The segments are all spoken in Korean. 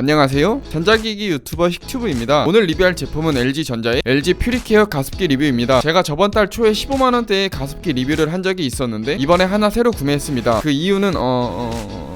안녕하세요. 전자기기 유튜버 식튜브입니다. 오늘 리뷰할 제품은 LG전자의 LG 퓨리케어 가습기 리뷰입니다. 제가 저번 달 초에 15만 원대의 가습기 리뷰를 한 적이 있었는데 이번에 하나 새로 구매했습니다. 그 이유는 어... 어...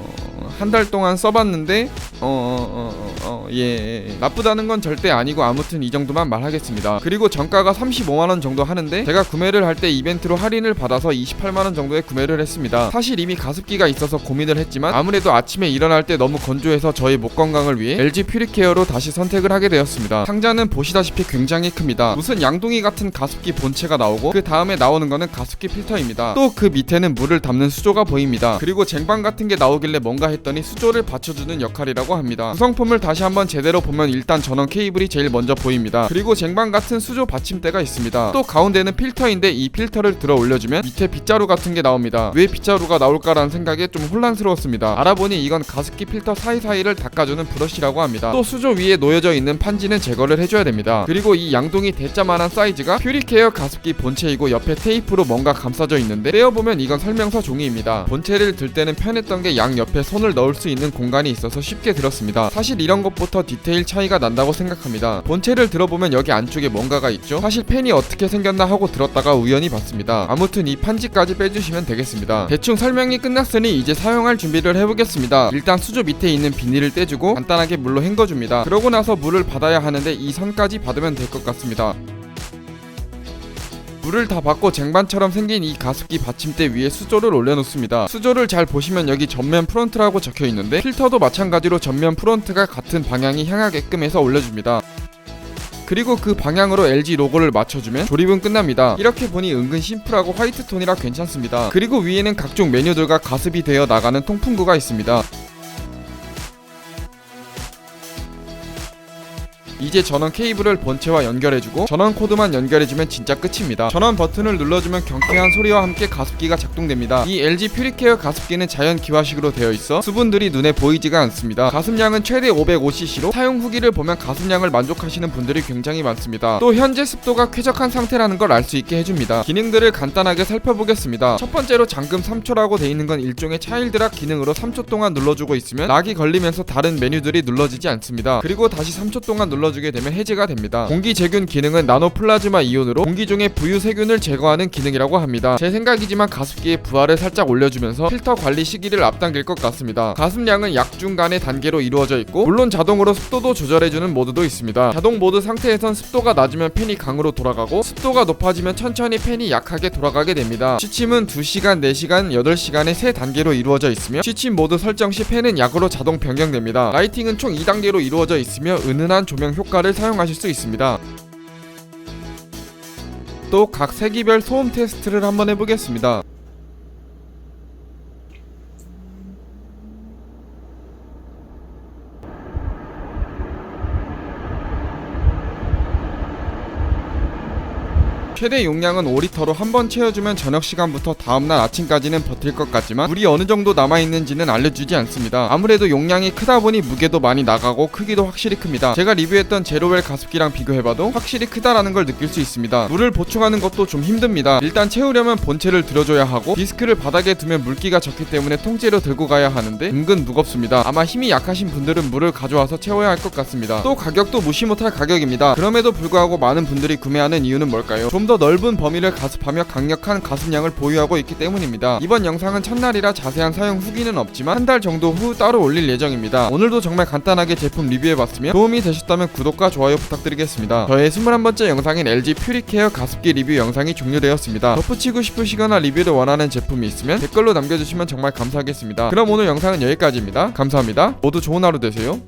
한 달 동안 써봤는데 어, 어, 어, 어, 예, 나쁘다는 건 절대 아니고 아무튼 이 정도만 말하겠습니다. 그리고 정가가 35만 원 정도 하는데 제가 구매를 할 때 이벤트로 할인을 받아서 28만 원 정도에 구매를 했습니다. 사실 이미 가습기가 있어서 고민을 했지만 아무래도 아침에 일어날 때 너무 건조해서 저희 목 건강을 위해 LG 퓨리케어로 다시 선택을 하게 되었습니다. 상자는 보시다시피 굉장히 큽니다. 무슨 양동이 같은 가습기 본체가 나오고 그 다음에 나오는 거는 가습기 필터입니다. 또 그 밑에는 물을 담는 수조가 보입니다. 그리고 쟁반 같은 게 나오길래 뭔가 했더니 수조를 받쳐주는 역할이라고 합니다. 구성품을 다시 한번 제대로 보면 일단 전원 케이블이 제일 먼저 보입니다. 그리고 쟁반 같은 수조 받침대가 있습니다. 또 가운데는 필터인데 이 필터를 들어 올려주면 밑에 빗자루 같은 게 나옵니다. 왜 빗자루가 나올까라는 생각에 좀 혼란스러웠습니다. 알아보니 이건 가습기 필터 사이사이를 닦아주는 브러쉬라고 합니다. 또 수조 위에 놓여져 있는 판지는 제거를 해줘야 됩니다. 그리고 이 양동이 대자만한 사이즈가 퓨리케어 가습기 본체이고 옆에 테이프로 뭔가 감싸져 있는데 떼어보면 이건 설명서 종이입니다. 본체를 들 때는 편했던 게 양 옆에 손을 넣을 수 있는 공간이 있어서 쉽게 들었습니다. 사실 이런 것부터 디테일 차이가 난다고 생각합니다. 본체를 들어보면 여기 안쪽에 뭔가가 있죠? 사실 펜이 어떻게 생겼나 하고 들었다가 우연히 봤습니다. 아무튼 이 판지까지 빼주시면 되겠습니다. 대충 설명이 끝났으니 이제 사용할 준비를 해보겠습니다. 일단 수조 밑에 있는 비닐을 떼주고 간단하게 물로 헹궈줍니다. 그러고 나서 물을 받아야 하는데 이 선까지 받으면 될 것 같습니다. 물을 다 받고 쟁반처럼 생긴 이 가습기 받침대 위에 수조를 올려놓습니다. 수조를 잘 보시면 여기 전면 프론트라고 적혀 있는데 필터도 마찬가지로 전면 프론트가 같은 방향이 향하게끔 해서 올려줍니다. 그리고 그 방향으로 LG 로고를 맞춰주면 조립은 끝납니다. 이렇게 보니 은근 심플하고 화이트 톤이라 괜찮습니다. 그리고 위에는 각종 메뉴들과 가습이 되어 나가는 통풍구가 있습니다. 이제 전원 케이블을 본체와 연결해주고 전원 코드만 연결해주면 진짜 끝입니다. 전원 버튼을 눌러주면 경쾌한 소리와 함께 가습기가 작동됩니다. 이 LG 퓨리케어 가습기는 자연 기화식으로 되어 있어 수분들이 눈에 보이지가 않습니다. 가습량은 최대 550cc로 사용 후기를 보면 가습량을 만족하시는 분들이 굉장히 많습니다. 또 현재 습도가 쾌적한 상태라는 걸 알 수 있게 해줍니다. 기능들을 간단하게 살펴보겠습니다. 첫 번째로 잠금 3초라고 돼 있는 건 일종의 차일드락 기능으로 3초 동안 눌러주고 있으면 락이 걸리면서 다른 메뉴들이 눌러지지 않습니다. 그리고 다시 3초 동안 눌러 주게 되면 해제가 됩니다. 공기 제균 기능은 나노 플라즈마 이온으로 공기 중의 부유 세균을 제거하는 기능이라고 합니다. 제 생각이지만 가습기의 부하를 살짝 올려주면서 필터 관리 시기를 앞당길 것 같습니다. 가습량은 약 중간의 단계로 이루어져 있고 물론 자동으로 습도도 조절해주는 모드도 있습니다. 자동 모드 상태에선 습도가 낮으면 팬이 강으로 돌아가고 습도가 높아지면 천천히 팬이 약하게 돌아가게 됩니다. 취침은 2시간, 4시간, 8시간의 세 단계로 이루어져 있으며 취침 모드 설정 시 팬은 약으로 자동 변경됩니다. 라이팅은 총 2단계로 이루어져 있으며 은은한 조명 효과를 사용하실 수 있습니다. 또 각 세기별 소음 테스트를 한번 해보겠습니다. 최대 용량은 5리터로 한 번 채워주면 저녁 시간부터 다음날 아침까지는 버틸 것 같지만 물이 어느 정도 남아있는지는 알려주지 않습니다. 아무래도 용량이 크다 보니 무게도 많이 나가고 크기도 확실히 큽니다. 제가 리뷰했던 제로웰 가습기랑 비교해봐도 확실히 크다라는 걸 느낄 수 있습니다. 물을 보충하는 것도 좀 힘듭니다. 일단 채우려면 본체를 들어줘야 하고 디스크를 바닥에 두면 물기가 적기 때문에 통째로 들고 가야 하는데 은근 무겁습니다. 아마 힘이 약하신 분들은 물을 가져와서 채워야 할 것 같습니다. 또 가격도 무시 못할 가격입니다. 그럼에도 불구하고 많은 분들이 구매하는 이유는 뭘까요? 좀 더 넓은 범위를 가습하며 강력한 가습량을 보유하고 있기 때문입니다. 이번 영상은 첫날이라 자세한 사용 후기는 없지만 한 달 정도 후 따로 올릴 예정입니다. 오늘도 정말 간단하게 제품 리뷰해봤으며 도움이 되셨다면 구독과 좋아요 부탁드리겠습니다. 저의 21번째 영상인 LG 퓨리케어 가습기 리뷰 영상이 종료되었습니다. 덧붙이고 싶으시거나 리뷰를 원하는 제품이 있으면 댓글로 남겨주시면 정말 감사하겠습니다. 그럼 오늘 영상은 여기까지입니다. 감사합니다. 모두 좋은 하루 되세요.